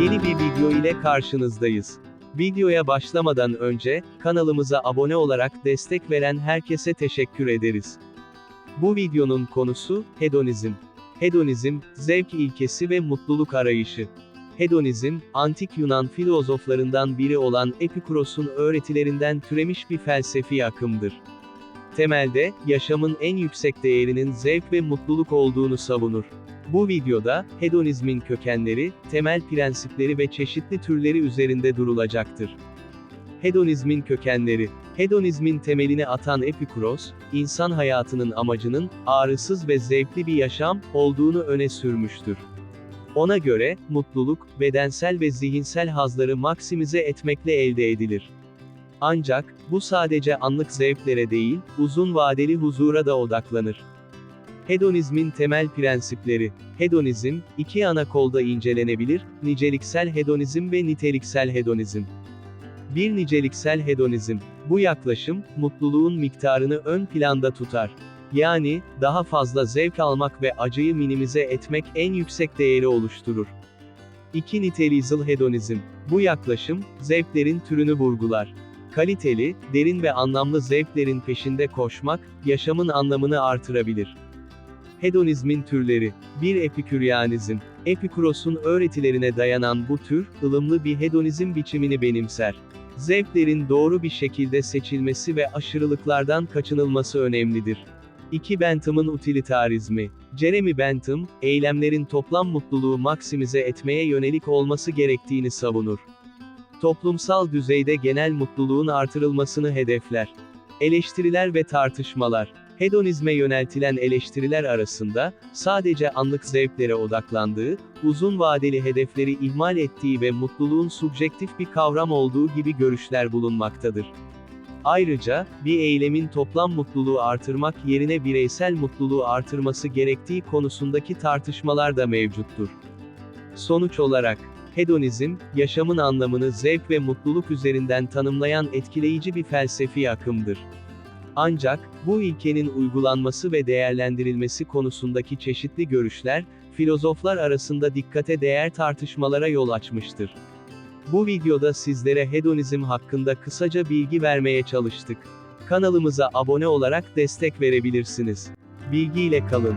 Yeni bir video ile karşınızdayız. Videoya başlamadan önce, kanalımıza abone olarak destek veren herkese teşekkür ederiz. Bu videonun konusu, hedonizm. Hedonizm, zevk ilkesi ve mutluluk arayışı. Hedonizm, antik Yunan filozoflarından biri olan Epikuros'un öğretilerinden türemiş bir felsefi akımdır. Temelde, yaşamın en yüksek değerinin zevk ve mutluluk olduğunu savunur. Bu videoda, hedonizmin kökenleri, temel prensipleri ve çeşitli türleri üzerinde durulacaktır. Hedonizmin kökenleri Hedonizmin temelini atan Epikuros, insan hayatının amacının, ağrısız ve zevkli bir yaşam, olduğunu öne sürmüştür. Ona göre, mutluluk, bedensel ve zihinsel hazları maksimize etmekle elde edilir. Ancak, bu sadece anlık zevklere değil, uzun vadeli huzura da odaklanır. Hedonizmin temel prensipleri. Hedonizm, iki ana kolda incelenebilir, niceliksel hedonizm ve niteliksel hedonizm. Bir niceliksel hedonizm. Bu yaklaşım, mutluluğun miktarını ön planda tutar. Yani, daha fazla zevk almak ve acıyı minimize etmek en yüksek değeri oluşturur. 2. Niteliksel hedonizm. Bu yaklaşım, zevklerin türünü vurgular. Kaliteli, derin ve anlamlı zevklerin peşinde koşmak, yaşamın anlamını artırabilir. Hedonizmin türleri. 1. Epiküryanizm. Epikuros'un öğretilerine dayanan bu tür, ılımlı bir hedonizm biçimini benimser. Zevklerin doğru bir şekilde seçilmesi ve aşırılıklardan kaçınılması önemlidir. 2. Bentham'ın utilitarizmi. Jeremy Bentham, eylemlerin toplam mutluluğu maksimize etmeye yönelik olması gerektiğini savunur. Toplumsal düzeyde genel mutluluğun artırılmasını hedefler. Eleştiriler ve tartışmalar. Hedonizme yöneltilen eleştiriler arasında, sadece anlık zevklere odaklandığı, uzun vadeli hedefleri ihmal ettiği ve mutluluğun subjektif bir kavram olduğu gibi görüşler bulunmaktadır. Ayrıca, bir eylemin toplam mutluluğu artırmak yerine bireysel mutluluğu artırması gerektiği konusundaki tartışmalar da mevcuttur. Sonuç olarak, hedonizm, yaşamın anlamını zevk ve mutluluk üzerinden tanımlayan etkileyici bir felsefi akımdır. Ancak, bu ilkenin uygulanması ve değerlendirilmesi konusundaki çeşitli görüşler, filozoflar arasında dikkate değer tartışmalara yol açmıştır. Bu videoda sizlere hedonizm hakkında kısaca bilgi vermeye çalıştık. Kanalımıza abone olarak destek verebilirsiniz. Bilgiyle kalın.